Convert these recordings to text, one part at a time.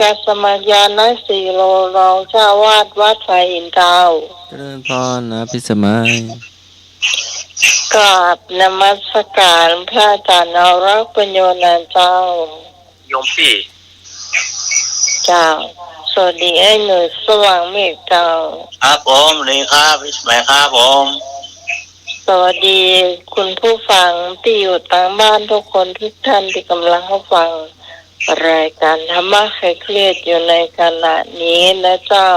กาสมัญญาณสีโลรองเจ้าวาดวัดไฟอินดาวเจริญพรนะพิสมัยกราบนมัสการพระอาจารย์เอารักปัญโยนันเจ้า โยมพี่เจ้า สวัสดีไอ้หนุ่ยสว่างเมฆเจ้า ครับผมลีครับพี่สมัยครับผม สวัสดีคุณผู้ฟังที่อยู่ทางบ้านทุกคนทุกท่านที่กำลังเข้าฟัง รายการธรรมะใครเครียดอยู่ในขณะนี้นะเจ้า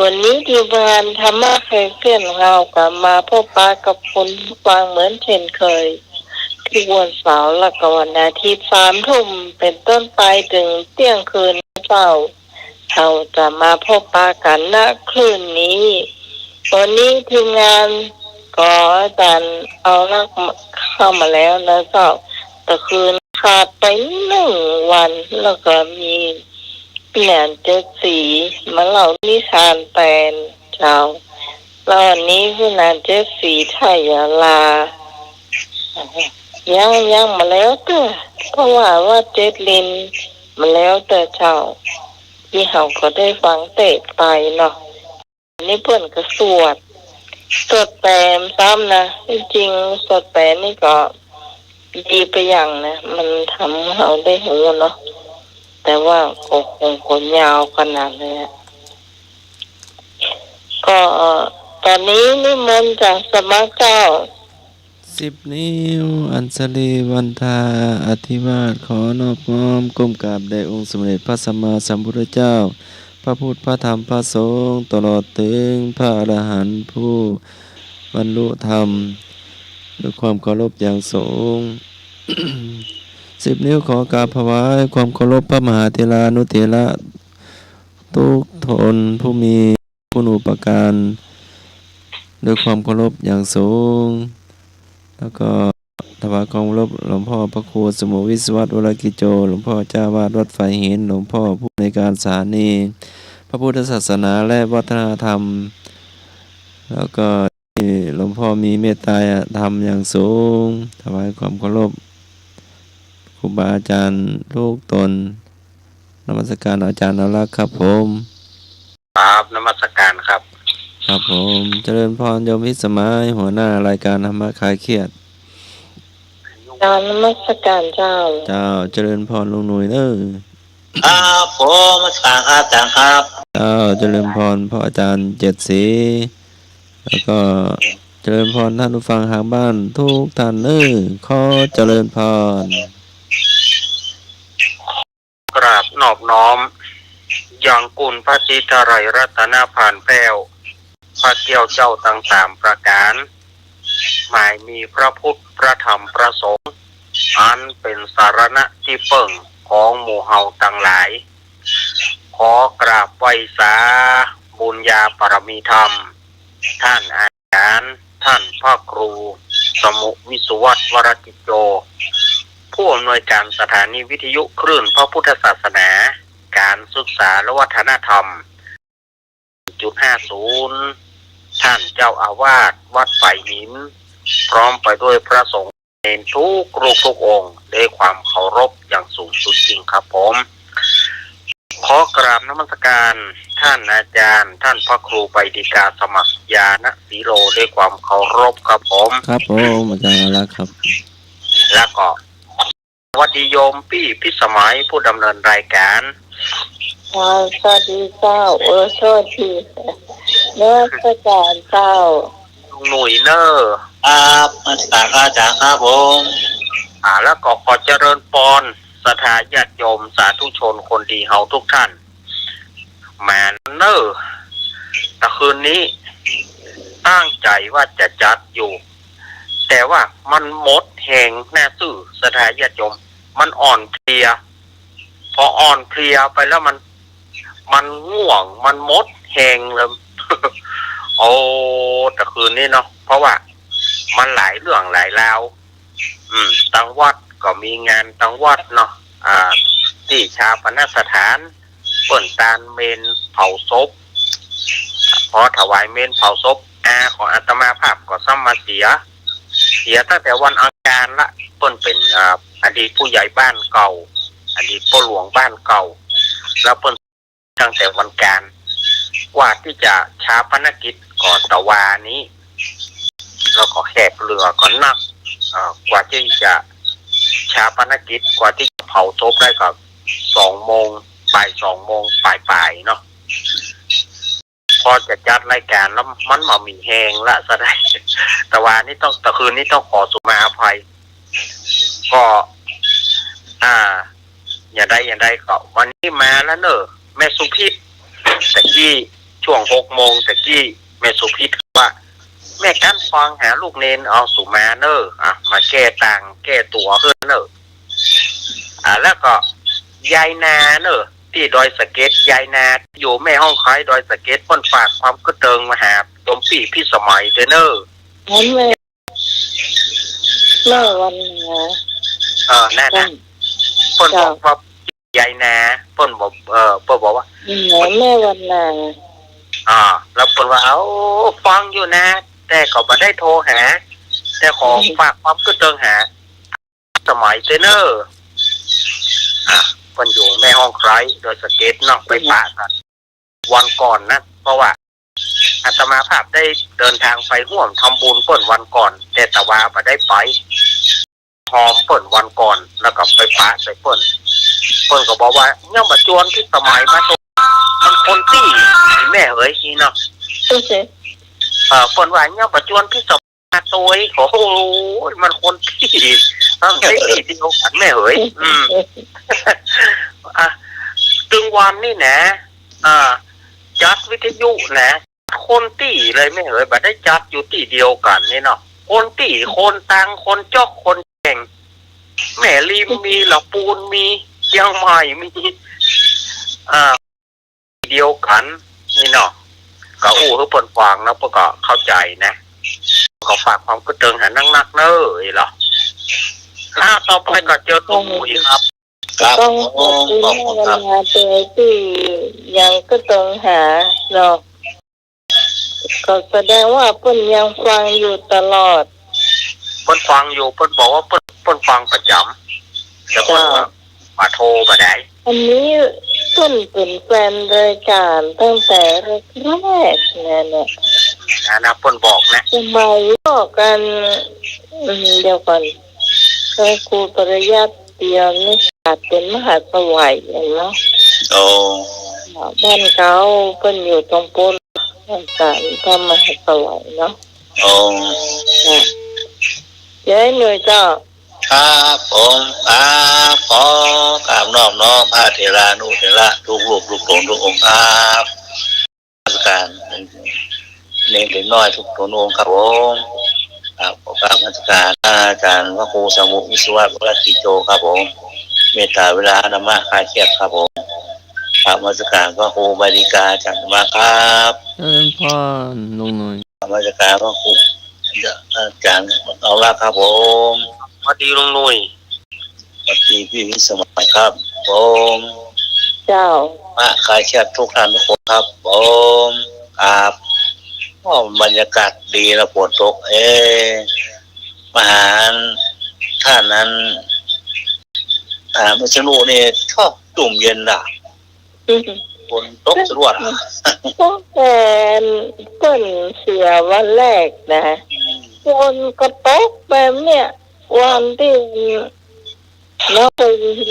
วันนี้ทีมงานธรรมะใครเครียดของเรากลับมาพบปะกับคุณฟังเหมือนเช่นเคยทุกวันเสาร์และก็วันอาทิตย์สามทุ่มเป็นต้นไปถึงเที่ยงคืนนะเจ้า เราจะมาพบปะกันณคืนนี้วันนี้ทีมงานก็อาจารย์เอาลักเข้ามาแล้วนะเจ้าแต่คืน ขาดไปหนึ่งวัน แล้วก็มีแหนนเจ็ดสีมาเล่านิทานแปลนเจ้าแล้ววันนี้พี่แหนเจ็ดสีไทยยาลายังยังมาแล้วเต้อเพราะว่าว่าเจ็ดลินมาแล้วแต่เจ้าที่เขาก็ได้ฟังเตะไปเนาะนี่เพื่อนก็สวด สวดแปมซ้ำนะจริงสวดแปมนี่ก็ ดีไปอย่างนะ มันทำให้เราได้หูเนาะแต่ว่าก็คงขนยาวขนาดเลยอะก็ตอนนี้นิมนต์จากสมณเจ้าสิบนิ้ว อัญชลีวันทาอธิวาสขอนอบน้อมก้มกราบแด่องค์สมเด็จพระสัมมาสัมพุทธเจ้า พระพุทธพระธรรมพระสงฆ์ตลอดถึงพระอรหันต์ผู้บรรลุธรรม ด้วยความเคารพอย่างสูงสิบนิ้วขอกราบถวายความเคารพพระมหาเถรานุเถระทุกทนผู้มีคุณอุปการด้วยความเคารพอย่างสูง แล้วก็ถวายความเคารพหลวงพ่อพระครูสมุวิศวัตวรกิจโจ หลวงพ่อเจ้าวาดวัดไฟเห็นหลวงพ่อผู้ในการสถานี พระพุทธศาสนาและวัฒนธรรม แล้วก็ พ่อมีเมตตาธรรมอย่างสูง ถวายความเคารพครูบาอาจารย์ลูกตนนมัสการอาจารย์นรักษ์ครับผม ครับนมัสการครับ ครับผมเจริญพรโยมพิสมัยหัวหน้ารายการธรรมะคลายเครียดการนมัสการเจ้า เจ้าเจริญพรลุงหนุ่ยเด้อครับผมนมัสการครับอาจารย์ครับ เจ้าเจริญพรพ่ออาจารย์เจ็ดสี แล้วก็ เจริญพรท่านผู้ฟังทางบ้านทุกท่านเอ้อขอเจริญพร กราบนอบน้อม ยังกุลพระจิตรไรรัตนาผ่านแป้ว พระเกี่ยวเจ้าต่างสามประการ หมายมีพระพุทธพระธรรมพระสงฆ์อันเป็นสารณะที่เปิ่งของหมู่เฮาต่างหลาย ขอกราบไหวสาบุญญาปรมีธรรม ท่านอาจารย์ ท่านพ่อครู สมุวิสุวัตวรกิจโจผู้อำนวยการสถานีวิทยุคลื่นพระพุทธศาสนา การศึกษาและวัฒนธรรม จุดห้าศูนย์ท่านเจ้าอาวาสวัดไฟหิน พร้อมไปด้วยพระสงฆ์เนทุกรูปทุกองค์ด้วยความเคารพอย่างสูงสุดจริงครับผม ขอกราบนมัสการท่านอาจารย์ ท่านพระครูไปดีกาสมัครยาณสีโรด้วยความเคารพครับผมครับผมอาจารย์นรักษ์ครับ แล้วก็สวัสดีโยมพี่พิสมัยผู้ดำเนินรายการอ่าสวัสดีเจ้าเออสวัสดีนมัสการเจ้าลุงหนุ่ยเนอร์ครับมาสการอาจารย์ครับผมอ่า แล้วก็ขอเจริญปอน สถาญาติโยมสาธุชนคนดีเฮาทุกท่าน แมนเนอร์แต่คืนนี้ตั้งใจว่าจะจัดอยู่ แต่ว่ามันหมดแหงแน่ซื่อสถาญาติโยม มันอ่อนเพลีย พออ่อนเพลียไปแล้วมัน มันง่วง มันมดแหงเลยโอ้แต่คืนนี้เนาะเพราะว่า มันหลายเรื่องหลายราวอืมตังวัด ก็มีงานตังวัดเนาะอ่าที่ชาปนสถานเปิ่นตานเมนเผาศพพอถวายเมนเผาศพอาของอาตมาภาพก็ซ้ำมาเสีย เสียตั้งแต่วันอังคารละเปิ้นเป็นออดีตผู้ใหญ่บ้านเก่า อดีตพ่อหลวงบ้านเก่า แล้วเปิ้นตั้งแต่วันการกว่าที่จะชาปนกิจก่อนตะวานี้ แล้วก็แขกเรือก็นักกว่าที่จะ ชาปนกิจกว่าที่เผาศพได้ก็สองโมงบ่ายสองโมงปลายปลายเนาะพอจะจัดรายการแล้วมันมามีแหงละซะได้ แต่ว่านี่ต้องแต่คืนนี้ต้องขอสุมาอภัย ก็ อ่า อย่าได้อย่าได้ก็วันนี้มาแล้วเนอะแม่สุพิษตะกี้ช่วงหกโมงตะกี้แม่สุพิษว่า แม่กันฟังหาลูกเนนเอาสุมาเนอะอะมาแก้ตังค์แก้ตัวเพื่อนเนอะอ่าแล้วก็ยายนาเนอะที่ดอยสะเก็ดยายนาอยู่แม่ห้องคายดอยสะเก็ดเพ่นฝากความกระเติงมาหาตมปีพี่สมัยเด้อเนอะนั้นแม่แม่วันนาเออนั่นจ้ะนะเพ่นบอกว่ายายนาเพ่นบอกเออเพ่นบอกว่าแม่วันนาอ่าแล้วเพิ่นว่าเอาฟังอยู่นะ แต่ก็บ่ได้โทรหา แต่ขอฝากความกระเติงหา สมัยเทรนเนอร์อะเพิ่นอยู่แม่ห้องใครโดยสเก็ตเนาะไปปะกัน วันก่อนนะ เพราะว่าอาตมาภาพได้เดินทางไปร่วมทำบุญเปิ่นวันก่อน แต่ตะวาบ่ได้ไปพร้อมเปิ่นวันก่อน แล้วก็ไปปะใส่เปิ่นเปิ่นก็บอกว่ายังบ่จวนที่สมัยมาตรงมันคนที่แม่เอ๋ยนี่เนาะตัวเสเออเปิ่นว่ายังบ่จวนที่สมัยตัวโอ้โหมันคนที่ต้องได้ที่เดียวกันแม่เอ๋ยอืมอะตึงวันนี่นะอ่าจัดวิทยุนะคนตีเลยไม่เหยบัดได้จัดอยู่ตีเดียวกันนี่เนาะคนตีคนตังคนจอกคนแข่งแม่ริมมีละปูนมีเชียงใหม่มีอ่าเดียวกันนี่เนาะ ก็อู้คือเปินฟังนะเพื่อก็เข้าใจนะก็ฝากความกระเติงหานักนักๆเนอะไอ้เหรอถ้าต่อไปก็เจอตุ้มอีกครับครับต้องผขอบมคุณขอบแม่คุณวันครับนาตัวที่ยังก็ต้องหาเนาะก็แสดงว่าเพิ่นยังฟังอยู่ตลอดเพิ่นฟังอยู่เพิ่นบอกว่าเพิ่นเพิ่นฟังประจำแต่เพิ่นว่ามาโทรมาได้อันนี้ เพิ่นเป็นแฟนรายการตั้งแต่แรกๆเนี่ยเนี่ยนะนะเพิ่นบอกนะสมัยบอกกันอืมเดี๋ยวก่อนก็ครูปริยัติเตรียมนี่อาจเป็นมหาสวัยเนาะโอ้บ้านเก่าเพิ่นอยู่ตรงปุ้นบ้านการทำมหาสวัยเนาะโอ้ค่ะเย้หน่วยเจ้า ครับผมครับขอกราบนอบน้อมพระเถรานุเถระทุกรูปทุกหลงทุกองค์ครับการเล็กเล็กน้อยทุกทุกองค์ครับผมครับขอกราบนมัสการอาจารย์พระครูสมุวิศวะวรติโจครับผมเมตตาเวลาธรรมะคลายเครียดครับผมกราบนมัสการพระครูบาริกาอาจารย์มาครับเอินพรลุงหน่อยกราบนมัสการพระครูอาจารย์เอาละครับผม พอดีลุงหนุ่ยสวัสดีพี่วิสมัยครับผมเจ้ามาคลายเครียดทุกท่านทุกคนครับผมครับก็บรรยากาศดีนะปวดตก เอ๊ะมาหาท่านนั้นอ่าเมื่อชนูนี่ชอบจุ่มเย็นด่ะฝนตกสรวดอะตั้งแต่เพิ่นเสียวันแรกนะฝนก็ตกแบบเนี้ย วันที่เราไป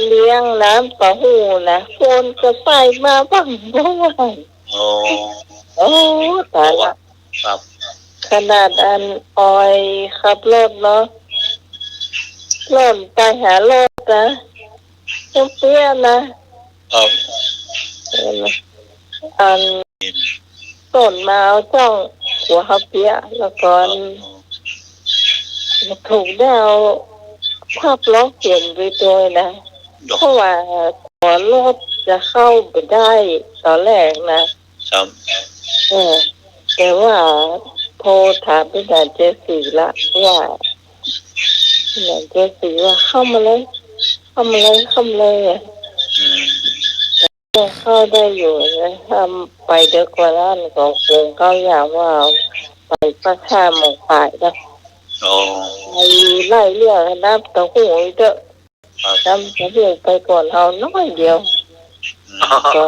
เลี้ยงน้ำปลาหูนะฝนก็ใส่มาบ้างบ้างโอ้โอ้ตายละครับ ขนาดอันออยขับรถเนาะรถไปหารถนะยังเปี้ยนนะครับเห็นไหมอันต้นมาเอาจ้องหัวเขาเปี้ยแล้วก็อัน ถูกได้เอาภาพล้อเปลี่ยนไปด้วยนะดอกเพราะว่าขอรถจะเข้าไปได้ตอนแรกนะครับเออแต่ว่าโทรถามพี่นายเจสีละว่าพี่นายเจสีว่าเข้ามาเลยเข้ามาเลยเข้ามาเลยอะอืมเข้าได้อยู่นะถ้าไปเด็กกว่านั้นก็คงก็อยากว่าไปสักห้าโมงป่ายนะ โอ้ไปไล่เรื่องน้ำเต้าหู้อีกเถอะครับน้ำเต้าหู้ไปก่อนเราน้อยเดียวอก็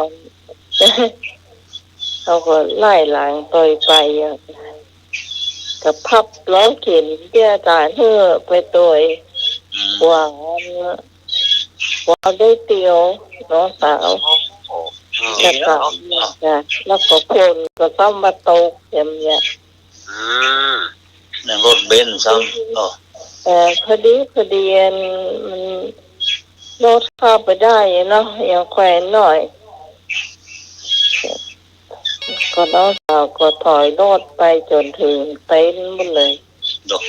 เขาก็ไล่หลังต่อยไปอะกับพับร้องเขียนเบี้ยจานเพื่อไปต่อยอืมหวังหวังได้เตียวน้องสาวอืมจะกลับนะแล้วก็คนก็ต้องมาตกอย่างเงี้ยอืม นั่งรถเบนซ์ซ้ำอ๋อแต่พอดีพอดีมันรถเข้าไปได้เนาะอย่างแขวนหน่อย ก็น้องสาวก็ถอยรถไปจนถึงเต็นท์หมดเลยดอก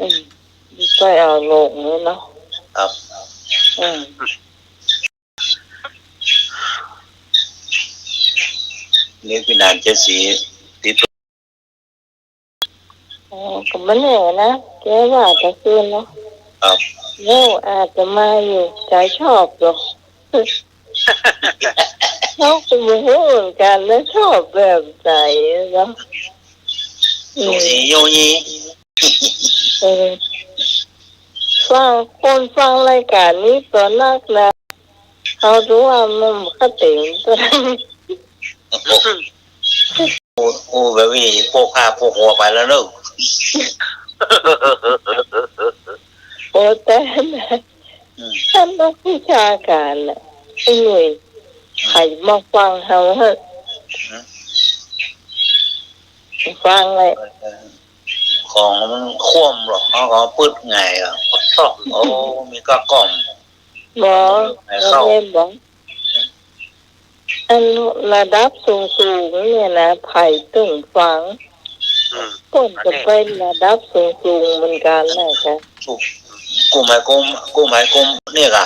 อืมก็เอาลงเลยเนาะครับอืมนี่พี่นานเจ็ดสีติด อ๋อก็ไม่แน่นะแกว่าจะคืนเนาะครับโน่อาจจะมาอยู่ใจชอบหรอกชอบเป็นมือเหมือนกันแล้วชอบแบบใจเนาะอืสุมสีโยยีเออฟังคนฟังรายการนี้ตอนนักนะเขารู้ว่ามันคติตัวโอ้โอ้แบบนี้โปกผ้าโปกหัวไปแล้วเนอะ โอ้แต่นะอืมท่านนักวิชาการน่ะไอ้หน่วยใครมาฟังเขาเหอะฟังเลยของมันคว่ำหรอกเขาก็ปึ๊ดไงอะก็ชอบโอ้มีก็กล่อมหมอเราเล่นบอกอันระดับสูงๆเนี่ยนะไผ่ตึงฟัง ต้นจะเป็นระดับสูงสูงเหมือนกันนะจ๊ะกกูหมายกุมกูหมายกุมเนี่ยค่ะ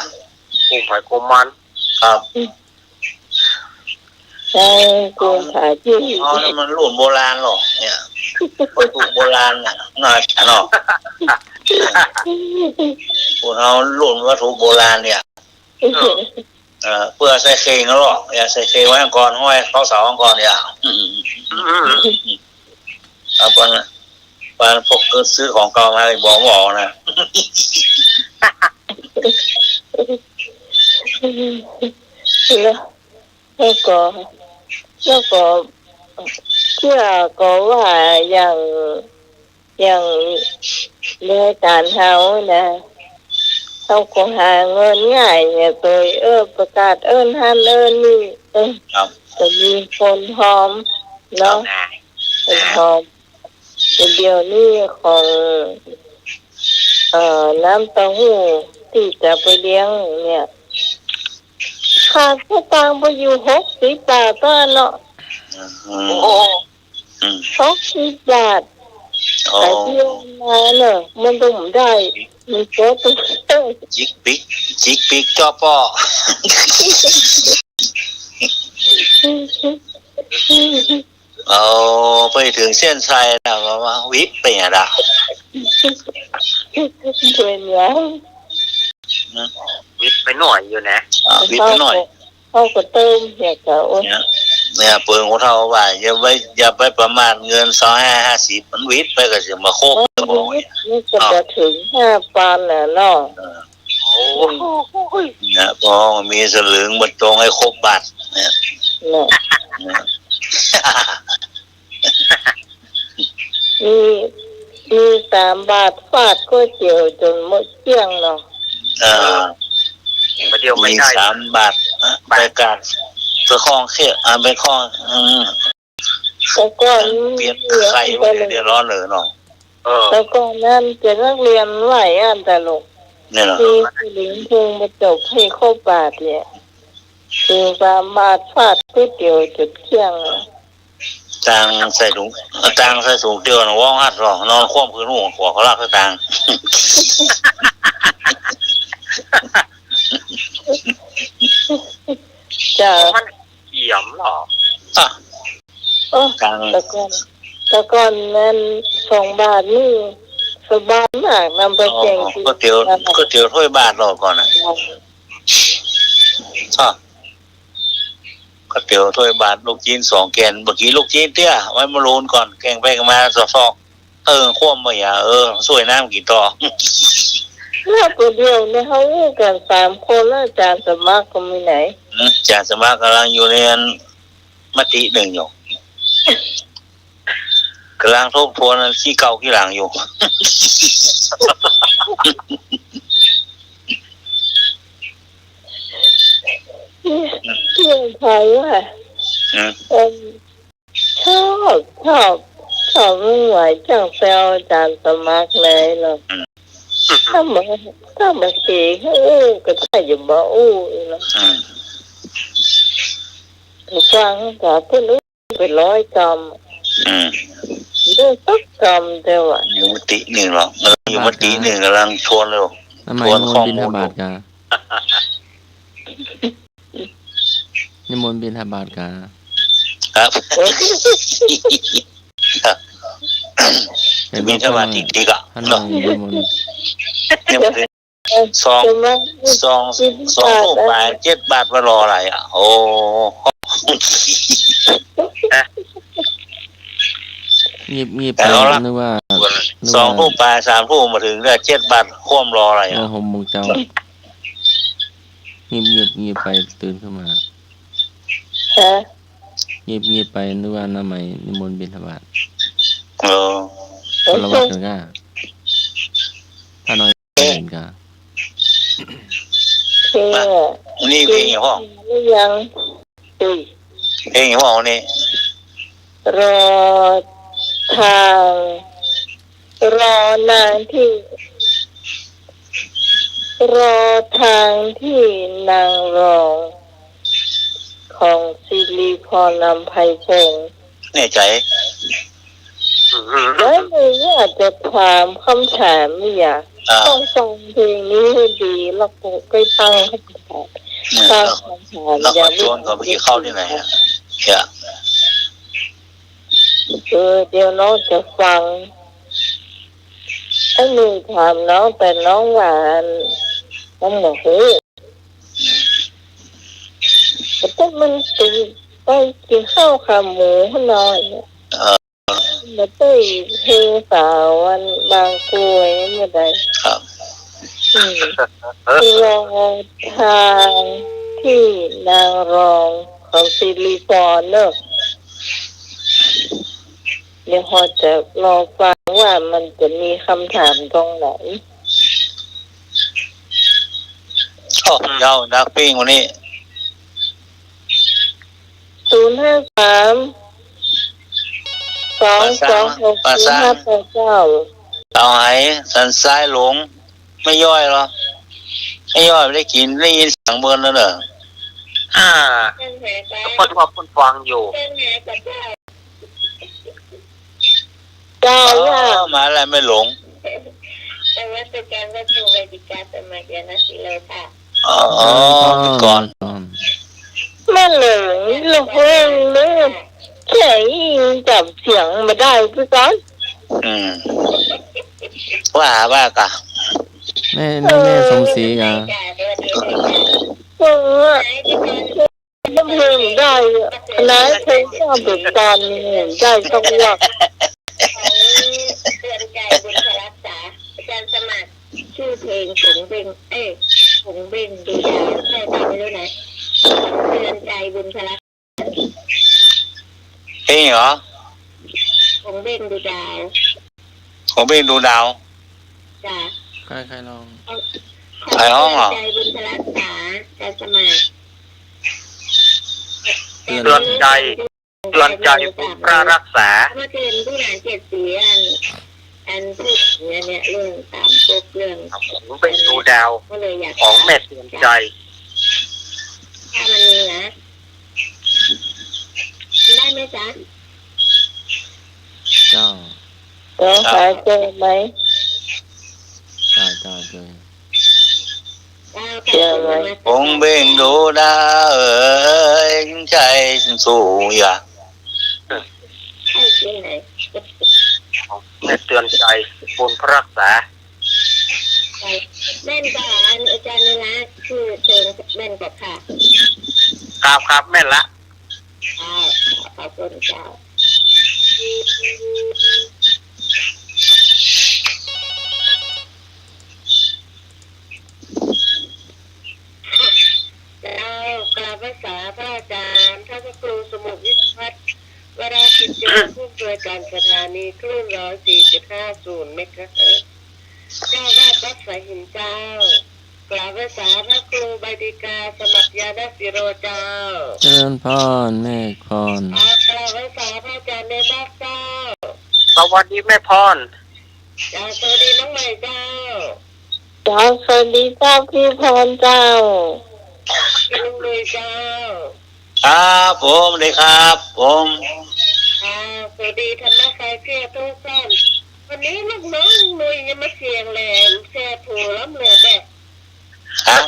กูหมายกูมันครับใช่กูถ่ายที่อ๋อนั่นมันรุ่นโบราณหรอกเนี่ยวัตถุโบราณน่ะน่าจะเนาะพวกเรารุ่นวัตถุโบราณเนี่ยเออเพื่อใส่เคงหรอกอย่าใส่เคงไว้ก่อนห้อยเขาเสาก่อนอย่า เอาปนปนพวกซื้อของเก่ามาบอกบอกนะแล้วแล้วก็แล้วก็เชื่อก็ว่าอย่างอย่างเรื่องการเฮานะเขาคงหาเงินง่ายเนี่ยตัวเออประกาศเอิ้นฮันเอิ้นนี่เออครับจะมีคนหอมเนาะเป็นหอม เป็นเดียวนี้ของเอ่อน้ำเต้าหู้ที่จะไปเลี้ยงเนี่ยค่าสตางค์ไปอยู่หกสิบบาทก็เนาะอืมโอ้อืมหกสิบบาทโอ้แต่เที่ยวมาเนอะมันต้องได้มันโจ๊กต้องได้จิกปิกจิกปิกจอปอ เอาไปถึงเส้นชัยแล้วก็ว่าวิบไปอะดะเป็นยังวิทย์ไปหน่อยอยู่นะอ่าวิบไปหน่อยเขาก็เติมอยากจะโอ้ยเนี่ยเนี่ยเปิดของเท่าว่าอย่าไปอย่าไปประมาทเงินสองห้าห้าสิบมันวิบไปก็จะมาโคกจะบอกเนี่ยนี่ก็จะถึงห้าปันแล้วเนาะโอ้โหนะเพอมีสลึงบนตรงให้ครบบัตรเนี่ยเนี่ยนะ มีมีสามบาทฟาดก๋วยเตี๋ยวจนหมดเกลี้ยงเนาะเออมาเดียวไม่มีได้สามบาทนะไปการไปคล้องเขี้ยอ่าไปคล้องอืมแล้วก็เปลี่ยนไข่ไว้เดี๋ยวร้อนเลยเนาะเออแล้วก็นั่นจะนักเรียนไหวอันตลกเนี่ยเนาะที่ผู้หญิงเพิ่งมาจบให้ครบบาทเนี่ยคือสามบาทฟาดก๋วยเตี๋ยวจนเกลี้ยง อะจางใส่ถุงจางใส่ถุงเดียวนะว่องหัดหรอกนอนคว่ำพื้นหัวหัวเขาลากใส่จางจะมันเกี่ยมเหรออะโอ้จางแต่ก่อนแต่ก่อนนั้นสองบาทนี่สบายมากนำไปอ๋อแข่งกินก๋วยเตี๋ยวก๋วยเตี๋ยวถ้วยบาทหรอกก่อนนะอะ ก๋วยเตี๋ยวถ้วยบาทลูกจีนสองแกนเมื่อกี้ลูกจีนเตี้ยไว้มาลูนก่อนแกงไปกันมาสอกๆเออคว่ำมาอย่าเออสวยน้ำกี่ต่อเมื่อตัวเดียวเนี่ยเขาเรียกกันสามคนแล้วอาจารย์สมัครก็ไม่ไหนอือืมอาจารย์สมาร์ทกำลังอยู่ในอันมติหนึ่งอยู่กำลังทบทวนอันขี้เก่าขี้หลังอยู่ เพื่อนไทยว่าอืมเอมชอบชอบชอบไม่ไหวจังแซวอาจารย์สมัครเลยเนาะถ้ามาถ้ามาเสียให้อู้ก็ได้อยู่บ่อู้เนาะอืมฟังกับเพื่อนอู้เป็นร้อยกรรมอืมด้วยสักกรรมเดียวอะอยู่มติหนึ่งหรอกกำลังอยู่มติหนึ่งกำลังชวนเลยทำไมทวนนิมข้อนต์บินมูทลบาทกา นิมนต์บินทบาทกาครับเห็นมีว่าเท่าไหร่อีกทีก็ท่านน้อเนาะงนิมนต์เนี่ยมันคือสองจะมาสองสองลูกบาทเจ็ดบาทมารออะไรอะ โอ้งีบงีบไปเอาละนึกว่านึกสว่าองลูกปลายสามลูกมาถึงได้เจ็ดบาทคว่ำรออะไรเมื่อะอหมโมงเจ้างีบงีบงีบไปตื่นขึ้นมา ฮะงีบงีบไปนึกว่าน้าใหม่นิมนต์บินทบาทเออพลวัตกันกาถ้าน้อยเห็นกาเท่นี่เพลงอย่างพ่อหรือยังอุ้ยเพลงอย่างพ่อนี่รอทางรอนางที่รอทางที่นางรอง ของซิริพรนำไพพงศ์แน่ใจแล้วเลยอยากจะถามคำถามไม่อยากอ่าต้องฟังเพลงนี้ให้ดีแล้วก็ไปตั้งคำถามเนี่ยตั้งแล้วคำถามแล้วอย่าก็ชวนเขาไปเข้าที่ไหนอะเนี่ยเออเดี๋ยวน้องจะฟังไอ้หนูถามน้องแต่น้องหวานน้องบอ กเฮ้ยแต่มันเป็นไปกินข้าวขาหมูให้หน่อยเออมาเต้ยเพลงสาววันบางกรวยเมื่อใดครับอืมรอทางที่นางรองของซิลิฟอนเนอะเดี๋ยวพอจะรอฟังว่ามันจะมีคำถามตรงไหนโอ้ยาวนักปิ้งวันนี้ ศูนย์ห้าสามสองสองหกศูนย์ห้าแปดเก้าเอาไหสันซ้ายหลง ไม่ย่อยหรอไม่ย่อยไม่ได้กินได้ยินเสียงเบิร์นแล้วเนอะอ่าคนว่าคนฟังอยู่เก้าอ๋ว่าอมาอะไรไม่หลงนวัตกรรมวัตถุเวดิกาสมัยยนสิโลค่ะอ๋อก่อนก่อนแม่เหลยเราเพิ่งเลิกแค่ยิงจับเสียงมาได้พี่ก้อนอืมว่าว่ากะแม่แม่แม่สมศรีกาจ่าเดือนเดียวเลยเออมันเพลงได้อะคณะเพลงชอบแบบตอนได้สักว่าของเตือนใจบุญพรักษาอาจารย์สมัครชื่อเพลงผงเบงเอ้ยผงเบงดูดาวใช่ไหมไม่รู้นะ เตือนใจบุญพรักเพลงเหรอผงเบงดูดาวผมเพลงดูดาว จ้าใครใครลองใครห้องเหรอ ใจบุญพรักษาอาจารย์สมัครเตือนเตือนใจเตือนใจผู้พระรักษา เมื่อคืนผู้หลานเจ็ดสีอัน อันพูดเนี่ยเนี่ยเรื่องตามพวกเรื่องผมเป็นดูดาวก็เลยอยากของแม่เตือนใจ ถ้ามันมีนะได้ไหมจ๊ะเจ้าเดี๋ยวหาเจอไหมเจ้าเจ้าเจอได้ค่ะผมเบ่งดูดาวเอ้ยใจฉันสู้อย่าให้ที่ไหนแม่เตือนใจบุญพระรักษา แม่นกับอันอาจารย์นี่นะคือเชิงแม่นกับค่ะครับครับแม่นละอ่าขอบคุณเจ้าแล้วกราบภาษาพระอาจารย์ท่านพระครูสมุทรวิพัฒน์วรากิจเจริญผู้อำนวยการสถานีคลื่นร้อยสี่จุดห้าศูนย์เมกะเฮิรตซ์ เจ้าวาดวัดสายหินเจ้ากล่าวภาษาพระครูใบดิกาสมัครยาดสิโรเจ้าเจริญพรเมฆพรอากล่าวภาษาพระอาจารย์ในบ้านเจ้าสวัสดีแม่พรเจ้าสวัสดีน้องใหม่เจ้าเจ้าสวัสดีเจ้าพี่พรเจ้าพี่ลุงลุยเจ้าครับผมเลยครับ ผม ค่ะสวัสดีธรรมะคายเครียดทุกท่าน วันนี้ลูกน้องลุยยังมาเสียงแหลมแซ่ผูล้ำเหลือแต่ครับ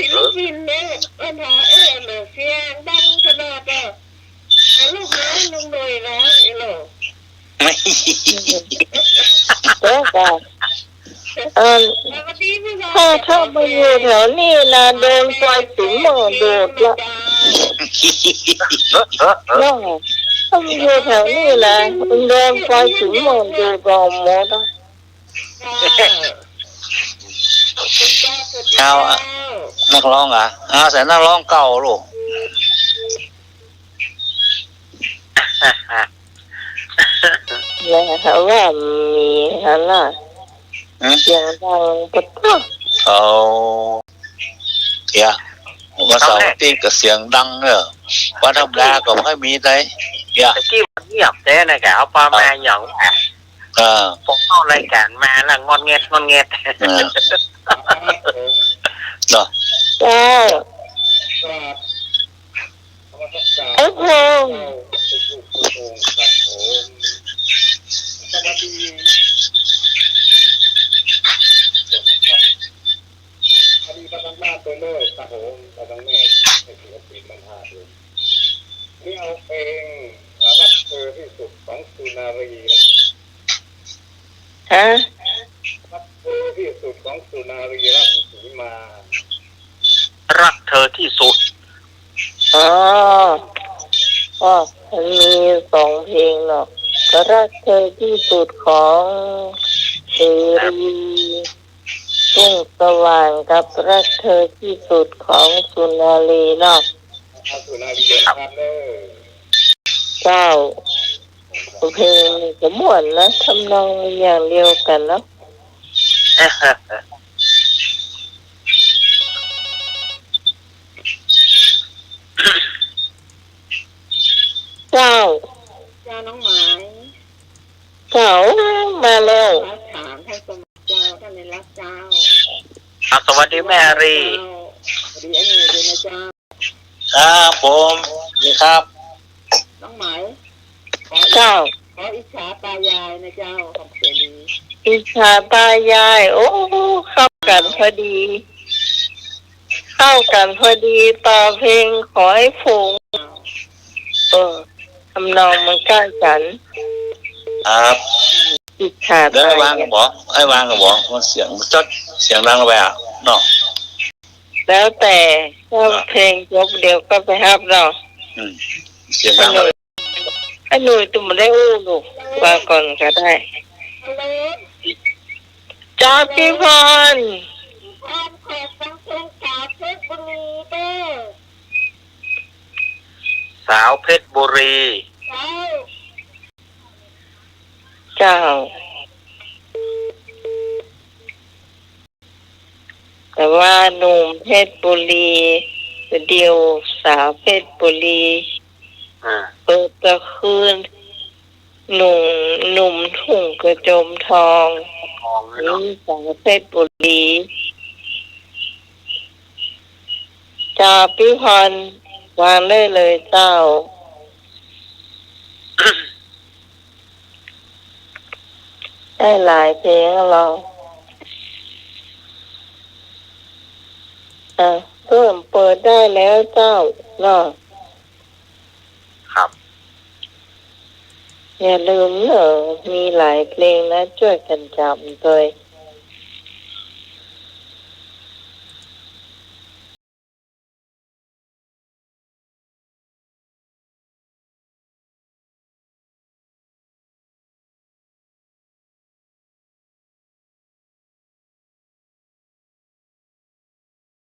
ศิลปินเนี่ยปัญหาเออเหลือเสียงดังขนาดอะหาลูกน้องลุงลุยนะไอ้หลงไม่เจ้าจ้าเออสวัสดีพี่น้องถ้าถ้ามาอยู่แถวนี้นะเดินซอยสิงห์หมอโดดละเออเออเออน้อง ถ้ามาอยู่แถวนี้นะเดินซอยสิงห์หมอโดดรอหมดอะเจ้านักร้องเหรอะอาใส่นักร้องเก่าลูกแล้วเขาว่ามีอะไรอืมเสียงดังปุ๊บปุ๊บเอาเถียวันเสาร์อาที่ก็เสียงดังเนอะ วันธรรมดาก็ไม่มีเลยเถียตะกี้มันเงียบแท้นะแกเอาปลามาอย่างแหมเออผมเข้ารายการมาแล้วงอนเงียดงอนเงียดเออเนาะเจ้าไอ้พงษ์คดีประกันมาตัวเลิกครับผมประกันแม่ให้ศิลปินมันหาดูนี่เอาเพลงรักเธอที่ สุดของสุนารีนะฮะรักเธอที่สุดของสุนารีรักสีมา รักเธอที่สุดอ๋อก็มันมีสองเพลงเนาะก็รักเธอที่สุดของเสรีรุ่งสว่างกับรักเธอที่สุดของสุนารีเนาะเอาสุนารีนะครับเด้อเจ้า เพลงนี่ก็ม่วนนะทำนองอย่างเดียวกันเนาะเจ้า เจ้าน้องหมายเจ้ามาแล้วรักถามท่านสมัครเจ้าท่านในรักเจ้าเอาสวัสดีแม่รีสวัสดีไอ้หนุ่ยด้วยนะเจ้า ครับผมนี่ครับ น้องหมายขอ เจ้าขออิจฉาตายายนะเจ้าของเสรีอิจฉาตายาย โอ้เข้ากันพอดี เข้ากันพอดีต่อเพลงขอให้ฝูงเออทำนองมันใกล้กัน ครับอิจฉาเดี๋ยวตาให้วางยากัยบบอกให้วางกับบอกมันเสียงจดเสียงดังไปอะเนาะแล้วแต่ถ้าเพลงจบเดี๋ยวก็ไปฮับเราอืมเสียงไอ้ดังหนุ่ ยไอ้หนุ่ยตุ่มได้อู้ลูกว่าก่อนก็ได้ฮัลโหลจ้าพี่พรพร้อมขอฟังเพลงสาวเพชรบุรีเด้อสาวเพชรบุรีเจ้าเจ้าแต่ว่าหนุ่มเพชรบุรีเดียวสาวเพชรบุรีอ่า เปิดตะคืนหนุ่มหนุ่มทุ่งกระโจมทองทองเลยเนาะนี่สาวเพชรบุรีจ้าพี่พรวางได้เลยเจ้า ได้หลายเพลงแล้วเราอะเพิ่มเปิดได้แล้วเจ้าเนาะ ครับ อย่าลืมเนอมีหลายเพลงนะช่วยกันจำด้วย